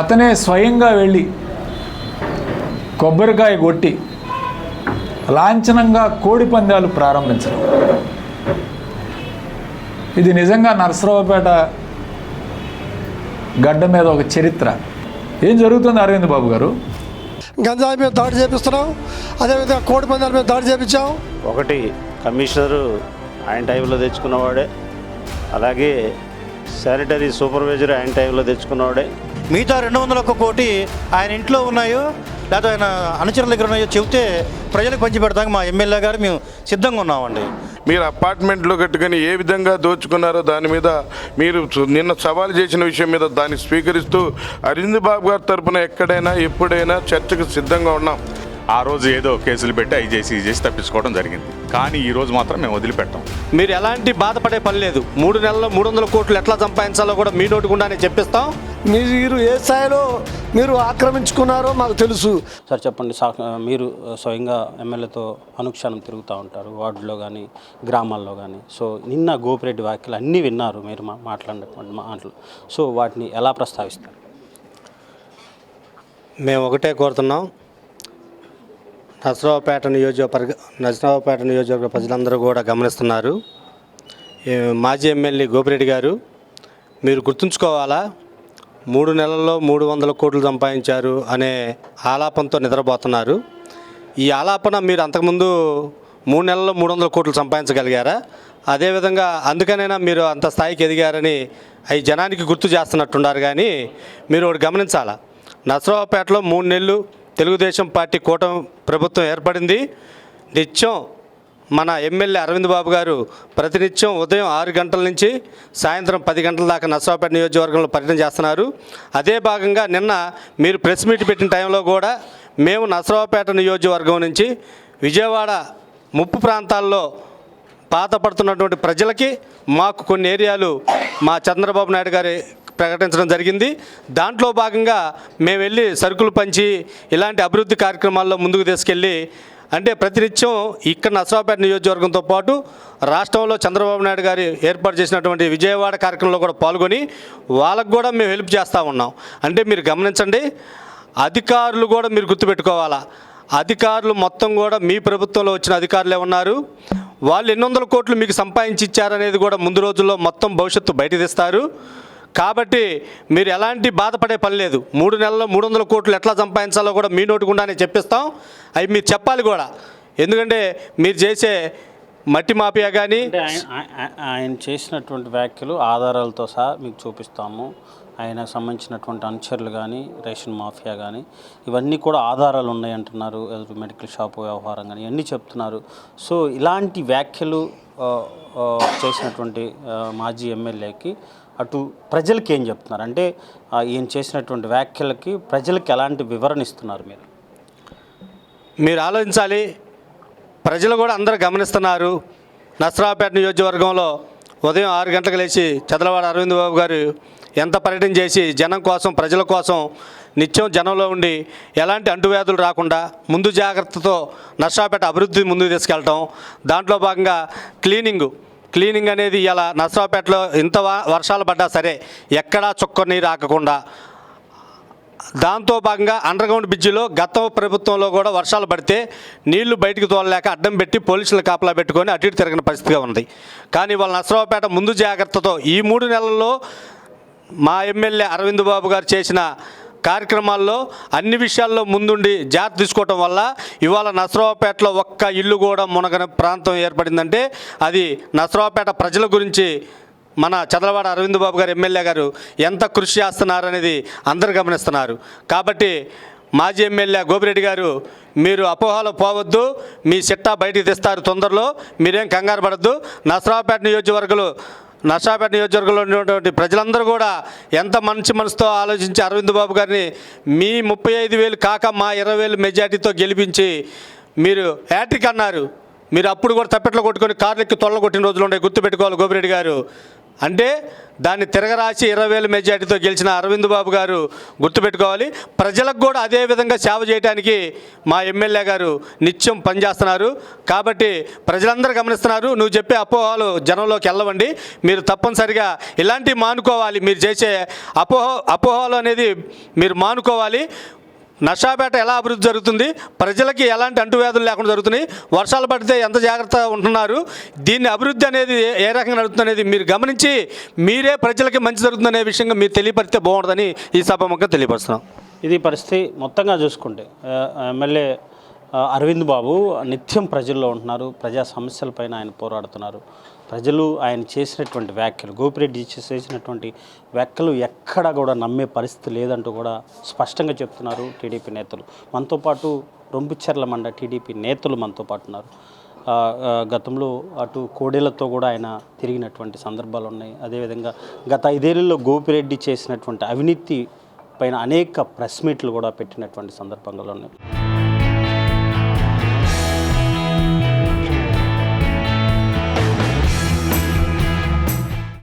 అతనే స్వయంగా వెళ్ళి కొబ్బరికాయ కొట్టి లాంఛనంగా కోడి పందాలు ప్రారంభించడం. ఇది నిజంగా నరసరావుపేట గడ్డ మీద ఒక చరిత్ర. ఏం జరుగుతుంది అరవింద్ బాబు గారు? గంజాయి మీద దాడి చేపిస్తున్నాం అదేవిధంగా కోడి పందాల మీద దాడి చేపించాం. ఒకటి కమిషనరు ఆయన టైంలో తెచ్చుకున్నవాడే అలాగే శానిటరీ సూపర్వైజర్ ఆయన టైంలో తెచ్చుకున్నవాడే. మిగతా రెండు వందల ఒక్క కోటి ఆయన ఇంట్లో ఉన్నాయో లేకపోతే ఆయన అనుచరుల దగ్గర ఉన్నాయో చెబితే ప్రజలకు పంచి మా ఎమ్మెల్యే గారు మేము సిద్ధంగా ఉన్నామండి. మీరు అపార్ట్మెంట్లో కట్టుకొని ఏ విధంగా దోచుకున్నారో దాని మీద మీరు నిన్న సవాల్ చేసిన విషయం మీద దాన్ని స్వీకరిస్తూ అరవింద్ బాబు గారి తరపున ఎక్కడైనా ఎప్పుడైనా చర్చకు సిద్ధంగా ఉన్నాం. ఆ రోజు ఏదో కేసులు పెట్టి అవి చేసి తప్పించుకోవడం జరిగింది. కానీ ఈ రోజు మాత్రం మేము వదిలిపెట్టాం. మీరు ఎలాంటి బాధపడే పని లేదు. మూడు నెలల్లో మూడు వందల కోట్లు ఎట్లా సంపాదించాలో కూడా మీ నోటి గుండానే చెప్పిస్తాం. మీరు ఏ స్థాయిలో మీరు ఆక్రమించుకున్నారో మాకు తెలుసు. సార్ చెప్పండి. మీరు స్వయంగా ఎమ్మెల్యేతో అనుక్షణం తిరుగుతూ ఉంటారు. వార్డులో కానీ గ్రామాల్లో కానీ సో నిన్న గోపిరెడ్డి వ్యాఖ్యలు అన్నీ విన్నారు. మీరు మా మాట్లాడినటువంటి మాటలు. సో వాటిని ఎలా ప్రస్తావిస్తారు? మేము ఒకటే కోరుతున్నాం. నసరావుపేట నియోజకవర్గ నసరావుపేట నియోజకవర్గ ప్రజలందరూ కూడా గమనిస్తున్నారు. మాజీ ఎమ్మెల్యే గోపిరెడ్డి గారు మీరు గుర్తుంచుకోవాలా? మూడు నెలల్లో మూడు వందల కోట్లు సంపాదించారు అనే ఆలాపంతో నిద్రపోతున్నారు. ఈ ఆలాపన మీరు అంతకుముందు మూడు నెలల్లో మూడు వందల కోట్లు సంపాదించగలిగారా? అదేవిధంగా అందుకనైనా మీరు అంత స్థాయికి ఎదిగారని అవి జనానికి గుర్తు చేస్తున్నట్టున్నారు కానీ మీరు ఒకటి గమనించాలా? నసరావుపేటలో మూడు నెలలు తెలుగుదేశం పార్టీ కూటమి ప్రభుత్వం ఏర్పడింది. నిత్యం మన ఎమ్మెల్యే అరవింద్ బాబు గారు ప్రతినిత్యం ఉదయం ఆరు గంటల నుంచి సాయంత్రం పది గంటల దాకా నర్సాపేట నియోజకవర్గంలో పర్యటన చేస్తున్నారు. అదే భాగంగా నిన్న మీరు ప్రెస్ మీట్ పెట్టిన టైంలో కూడా మేము నర్సరావుపేట నియోజకవర్గం నుంచి విజయవాడ ముప్పు ప్రాంతాల్లో బాధపడుతున్నటువంటి ప్రజలకి మాకు కొన్ని ఏరియాలు మా చంద్రబాబు నాయుడు గారి ప్రకటించడం జరిగింది. దాంట్లో భాగంగా మేము వెళ్ళి సరుకులు పంచి ఇలాంటి అభివృద్ధి కార్యక్రమాల్లో ముందుకు తీసుకెళ్ళి అంటే ప్రతినిత్యం ఇక్కడ నసరావుపేట నియోజకవర్గంతో పాటు రాష్ట్రంలో చంద్రబాబు నాయుడు గారు ఏర్పాటు చేసినటువంటి విజయవాడ కార్యక్రమంలో కూడా పాల్గొని వాళ్ళకు కూడా మేము హెల్ప్ చేస్తూ ఉన్నాం. అంటే మీరు గమనించండి అధికారులు కూడా మీరు గుర్తుపెట్టుకోవాలా. అధికారులు మొత్తం కూడా మీ ప్రభుత్వంలో వచ్చిన అధికారులే ఉన్నారు. వాళ్ళు ఎన్ని వందల కోట్లు మీకు సంపాదించి ఇచ్చారనేది కూడా ముందు రోజుల్లో మొత్తం భవిష్యత్తు బయట తీస్తారు. కాబట్టి మీరు ఎలాంటి బాధపడే పని లేదు. మూడు నెలల్లో మూడు వందల కోట్లు ఎట్లా సంపాదించాలో కూడా మీ నోటికుండానే చెప్పిస్తాం. అవి మీరు చెప్పాలి కూడా. ఎందుకంటే మీరు చేసే మట్టి మాఫియా కానీ ఆయన చేసినటువంటి వ్యాఖ్యలు ఆధారాలతో సహా మీకు చూపిస్తాము. ఆయన సంబంధించినటువంటి అనుచరులు కానీ రేషన్ మాఫియా కానీ ఇవన్నీ కూడా ఆధారాలు ఉన్నాయంటున్నారు మెడికల్ షాప్ వ్యవహారం కానీ ఇవన్నీ చెప్తున్నారు. సో ఇలాంటి వ్యాఖ్యలు చేసినటువంటి మాజీ ఎమ్మెల్యేకి అటు ప్రజలకి ఏం చెప్తున్నారు? అంటే ఈయన చేసినటువంటి వ్యాఖ్యలకి ప్రజలకి ఎలాంటి వివరణ ఇస్తున్నారు మీరు? మీరు ఆలోచించాలి. ప్రజలు కూడా అందరూ గమనిస్తున్నారు. నసరాపేట నియోజకవర్గంలో ఉదయం ఆరు గంటలకు లేచి చదలవాడ అరవింద్ బాబు గారు ఎంత పర్యటన చేసి జనం కోసం ప్రజల కోసం నిత్యం జనంలో ఉండి ఎలాంటి అంటువ్యాధులు రాకుండా ముందు జాగ్రత్తతో నర్సాపేట అభివృద్ధి ముందుకు తీసుకెళ్ళటం. దాంట్లో భాగంగా క్లీనింగ్ క్లీనింగ్ అనేది ఇలా నర్సాపేటలో ఇంత వర్షాలు పడ్డా సరే ఎక్కడా చుక్క నీరు ఆకకుండా దాంతో భాగంగా అండర్గ్రౌండ్ బ్రిడ్జిలో గత ప్రభుత్వంలో కూడా వర్షాలు పడితే నీళ్ళు బయటికి తోలలేక అడ్డం పెట్టి పోలీసులు కాపలా పెట్టుకొని అటు ఇటు తిరగని పరిస్థితిగా ఉంది కానీ వాళ్ళ నర్సరావుపేట ముందు జాగ్రత్తతో ఈ మూడు నెలల్లో మా ఎమ్మెల్యే అరవింద్ బాబు గారు చేసిన కార్యక్రమాల్లో అన్ని విషయాల్లో ముందుండి జాగ్రత్త తీసుకోవటం వల్ల ఇవాళ నసరావుపేటలో ఒక్క ఇల్లు కూడా మునగని ప్రాంతం ఏర్పడిందంటే అది నసరావుపేట ప్రజల గురించి మన చదలవాడ అరవింద్ బాబు గారు ఎమ్మెల్యే గారు ఎంత కృషి చేస్తున్నారనేది అందరు గమనిస్తున్నారు. కాబట్టి మాజీ ఎమ్మెల్యే గోపిరెడ్డి గారు మీరు అపోహలో పోవద్దు మీ సిట్టా బయటికి తెస్తారు తొందరలో మీరేం కంగారు పడద్దు. నసరావుపేట నియోజకవర్గంలో నర్సాపేట నియోజకవర్గంలో ఉన్నటువంటి ప్రజలందరూ కూడా ఎంత మంచి మనసుతో ఆలోచించి అరవింద్ బాబు గారిని మీ ముప్పై ఐదు వేలు కాక మా ఇరవై వేలు మెజార్టీతో గెలిపించి మీరు హ్యాట్రిక్ అన్నారు. మీరు అప్పుడు కూడా తప్పెట్లో కొట్టుకొని కార్లు ఎక్కి తొల్ల కొట్టిన రోజులు ఉండే గుర్తుపెట్టుకోవాలి గోపిరెడ్డి గారు. అంటే దాన్ని తిరగరాసి ఇరవై వేల మెజార్టీతో గెలిచిన అరవింద్ బాబు గారు గుర్తుపెట్టుకోవాలి. ప్రజలకు కూడా అదే విధంగా సేవ చేయడానికి మా ఎమ్మెల్యే గారు నిత్యం పనిచేస్తున్నారు. కాబట్టి ప్రజలందరూ గమనిస్తున్నారు. నువ్వు చెప్పే అపోహలు జనంలోకి వెళ్ళవండి. మీరు తప్పనిసరిగా ఇలాంటివి మానుకోవాలి. మీరు చేసే అపోహ అపోహలు అనేది మీరు మానుకోవాలి. నషాపేట ఎలా అభివృద్ధి జరుగుతుంది? ప్రజలకి ఎలాంటి అంటువ్యాధులు లేకుండా జరుగుతున్నాయి? వర్షాలు పడితే ఎంత జాగ్రత్త ఉంటున్నారు? దీన్ని అభివృద్ధి అనేది ఏ- రకంగా నడుతుంది అనేది మీరు గమనించి మీరే ప్రజలకి మంచి జరుగుతుందనే విషయంగా మీరు తెలియపరిస్తే బాగుంటుందని ఈ సభముఖంగా తెలియపరుస్తున్నాం. ఇది పరిస్థితి మొత్తంగా చూసుకుంటే ఎమ్మెల్యే అరవింద్ బాబు నిత్యం ప్రజల్లో ఉంటున్నారు. ప్రజా సమస్యలపైన ఆయన పోరాడుతున్నారు. ప్రజలు ఆయన చేసినటువంటి వ్యాఖ్యలు గోపిరెడ్డి చేసినటువంటి వ్యాఖ్యలు ఎక్కడా కూడా నమ్మే పరిస్థితి లేదంటూ కూడా స్పష్టంగా చెప్తున్నారు టీడీపీ నేతలు. మనతో పాటు రొంపిచెర్ల మండ టీడీపీ నేతలు మనతో పాటు ఉన్నారు. గతంలో అటు కోడేళ్ళతో కూడా ఆయన తిరిగినటువంటి సందర్భాలు ఉన్నాయి. అదేవిధంగా గత ఐదేళ్ళలో గోపిరెడ్డి చేసినటువంటి అవినీతి పైన అనేక ప్రెస్ మీట్లు కూడా పెట్టినటువంటి సందర్భంగా ఉన్నాయి.